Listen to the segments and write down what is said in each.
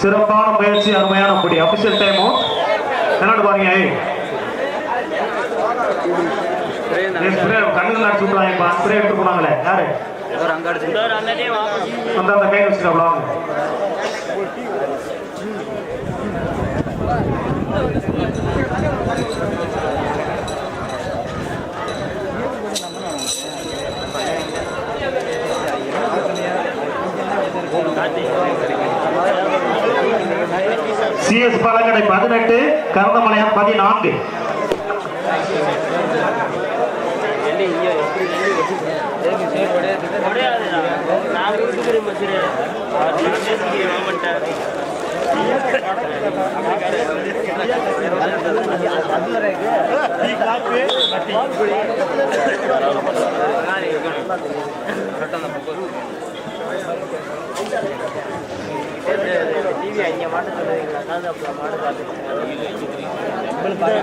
சிறப்பான முயற்சி அருமையான முடி அபிஷியல் டைமும் என்னன்னு பாருங்க ஏய். ஏய், spray அடிச்சு விட்றாங்கப்பா ஸ்ப்ரே எடுத்து போனாங்களே யாரு? அந்த அந்த கை வாங்க சிஎஸ் பழங்கடை பதினெட்டு கருந்தமலையம் பதினான்கு.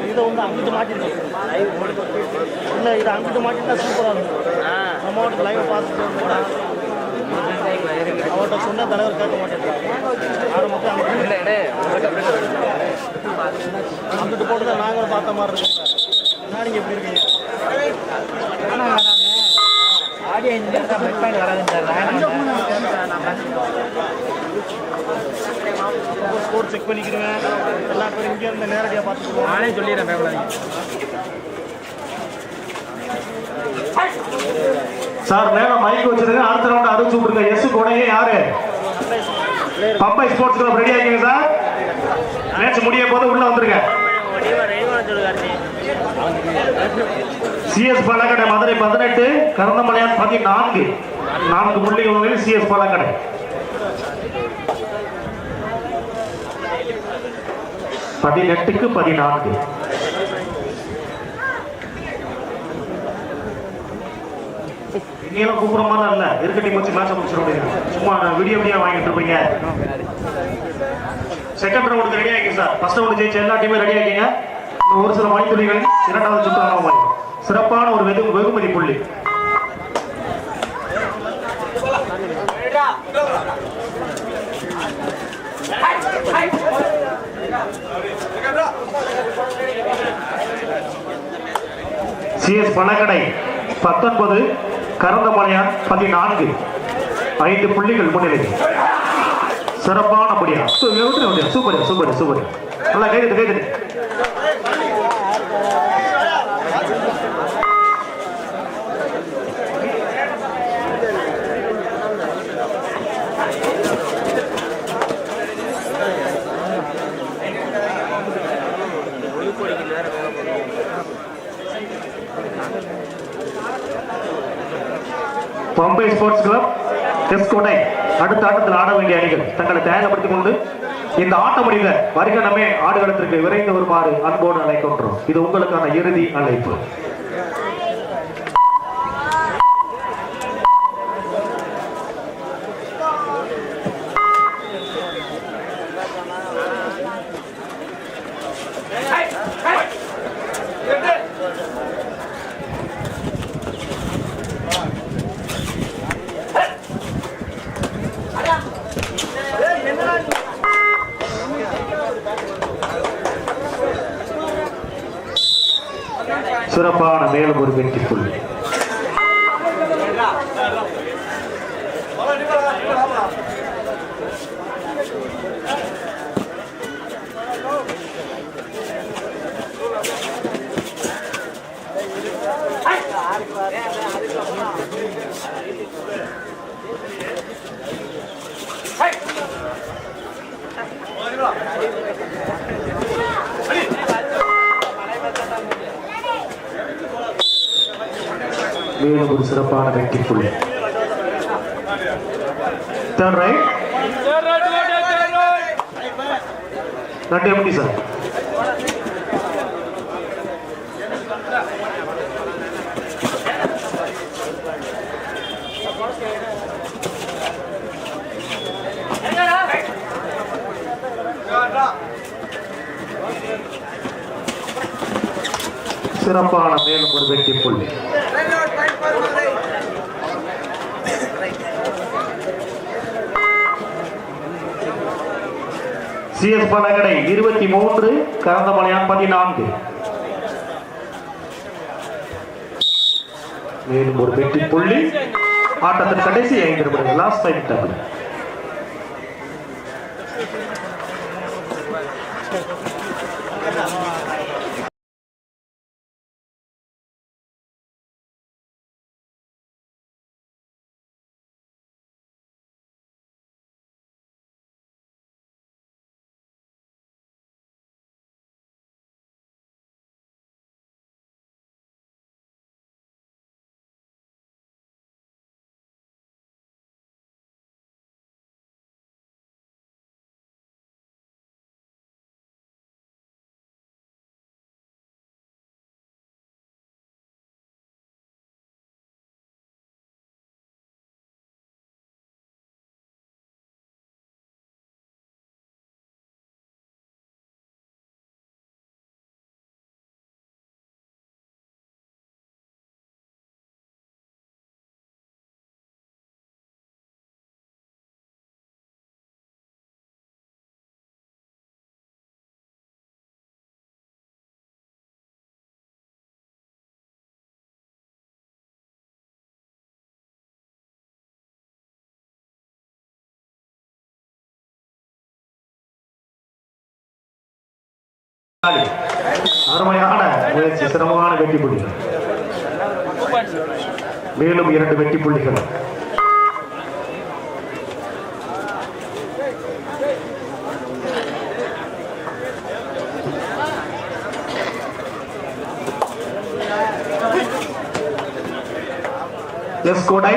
இதை வந்து அங்கிட்டு மாட்டிருக்கோம் இல்லை இதை அங்கிட்டு மாட்டிருந்தா சூப்பராக இருக்கும் நம்ம அவனுக்கு லைவ் பார்த்துட்டு அவர்கிட்ட சொன்ன தலைவர் கேட்க அங்கிட்டு அங்கிட்டு போட்டு தான் நாங்களும் பார்த்த மாதிரி இருக்கோம் நான் நீங்கள் எப்படி இருக்கீங்க? ஆடியோ இன்ஜினியர் தான் பெட் பாயிண்ட் ஸ்கோர் செக் பண்ணிக்கிடுவேன் எல்லா பேரும் இங்கே இருந்து நேரடியாக பார்த்துக்குவோம் நானே சொல்லிடுறேன் பயப்படாதீங்க சார் மேல மைக் வச்சிருங்க. அடுத்த ரவுண்ட் அறிவிச்சு விட்டுருங்க. எஸ் கொடையே யாரு? பம்பை ஸ்போர்ட்ஸ் கிளப் ரெடி ஆகிங்க சார். மேட்ச் முடிய போது உள்ள வந்துருங்க. சிஎஸ் பழக்கடை மதுரை பதினெட்டு கரந்தமலையான் பதினான்கு. நான்கு புள்ளிகளில் சிஎஸ் பழக்கடை பதினெட்டுக்கு பதினான்கு. இங்கெல்லாம் கூப்பிடுற மாதிரி இல்லை. இருக்கட்டி மச்சு வச்சு மேட்சை முடிச்சிட முடியும் சும்மா வீடியோ வீடியோ வாங்கிட்டு இருப்பீங்க. செகண்ட் ரவுண்டுக்கு ரெடி ஆகிங்க சார் ஃபர்ஸ்ட் ரவுண்டு ஜெயிச்ச எல்லா டீமும் ரெடி ஆகிங்க ஒரு சில மணித்துளிகள் இரண்டாவது சுற்று சிறப்பான ஒரு வெகு வெகுமதி புள்ளி. சிஎஸ் பணக்கடை. பத்தொன்பது. கரந்தமலையான் பதினான்கு. ஐந்து புள்ளிகள் முன்னிலை. சிறப்பான முடியா சூப்பர் சூப்பர் சூப்பர் நல்லா கேட்குது கேட்குது பம்பை ஸ்போர்ட்ஸ் கிளப் எஸ்கோட்டை அடுத்த ஆட்டத்தில் ஆட வேண்டிய அணிகள். தங்களை தயாரப்படுத்திக் கொண்டு இந்த ஆட்ட முடிந்த வருகணமே ஆடுகளத்திற்கு விரைந்து வருமாறு அன்போடு அழைக்கின்றோம். இது உங்களுக்கான இறுதி அழைப்பு. சிறப்பான மேலும் ஒரு வெற்றி புள்ளி மேலும் ஒரு சிறப்பான வெற்றி புள்ளி தேர்ட் ரைட் நட்டு எப்படி சார் சிறப்பான மேலும் ஒரு வெற்றி புள்ளி சிஎஸ் பலகடை இருபத்தி மூன்று கரந்தமலையான் பதினான்கு. மேலும் ஒரு வெற்றி புள்ளி. ஆட்டத்தின் கடைசி ஐந்து நிமிடங்கள் லாஸ்ட் ஃபைவ் டபுள் அருமையான முயற்சி சிரமமான வெற்றி புள்ளிகள் மேலும் இரண்டு வெற்றி புள்ளிகள் எஸ் கோடை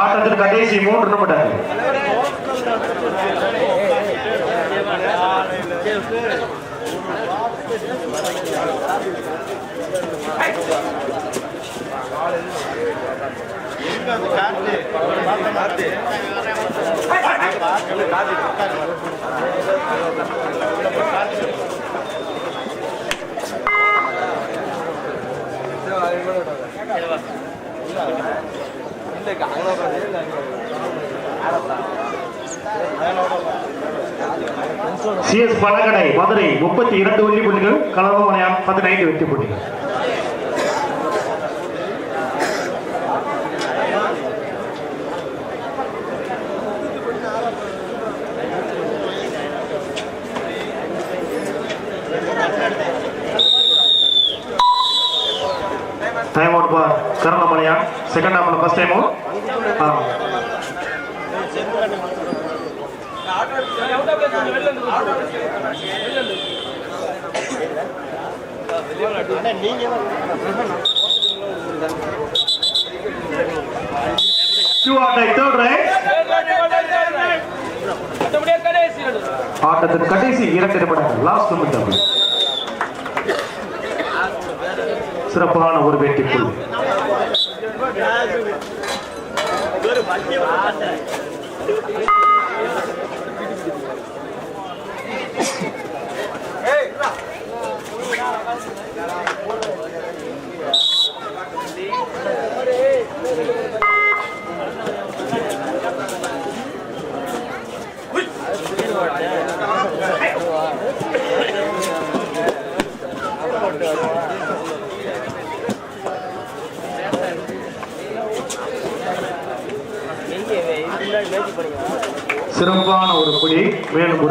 ஆட்டத்தில் கடைசி மூன்று நிமிடம். நிமிடங்கள் சிஎஸ் பழகடை மதுரை முப்பத்தி இரண்டு வெள்ளி புள்ளிகள் கலவமலையான் பதினைந்து வெற்றி புள்ளிகள் Two out right, third right. ஆட்டத்தின் கடைசி இரண்டு நிமிடங்கள் லாஸ்ட் நிமிடம் சிறப்பான ஒரு வெற்றி புள்ளி. சிறப்பான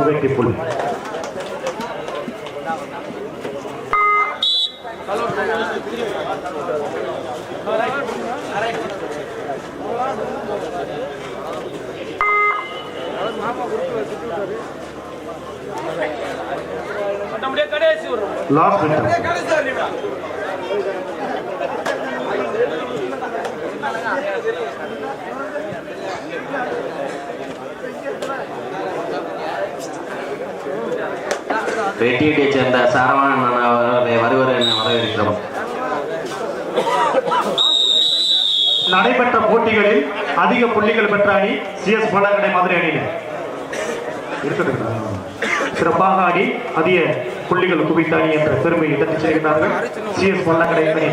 மேலும் ஒரு வெற்றி புள்ளி லாஸ்ட் மினிட் வெட்டியடியைச் சேர்ந்த சரவணன் அவர்களை வருவர் என வரவேற்கிறோம். நடைபெற்ற போட்டிகளில் அதிக புள்ளிகள் பெற்ற அணி சிஎஸ் பல்லக்கடை மதுரை அணியினர் சிறப்பாக ஆடி அதிக புள்ளிகள் குவித்த அணி என்ற பெருமையை தட்டி செல்கிறார்கள். சிஎஸ் பல்லக்கடை அணி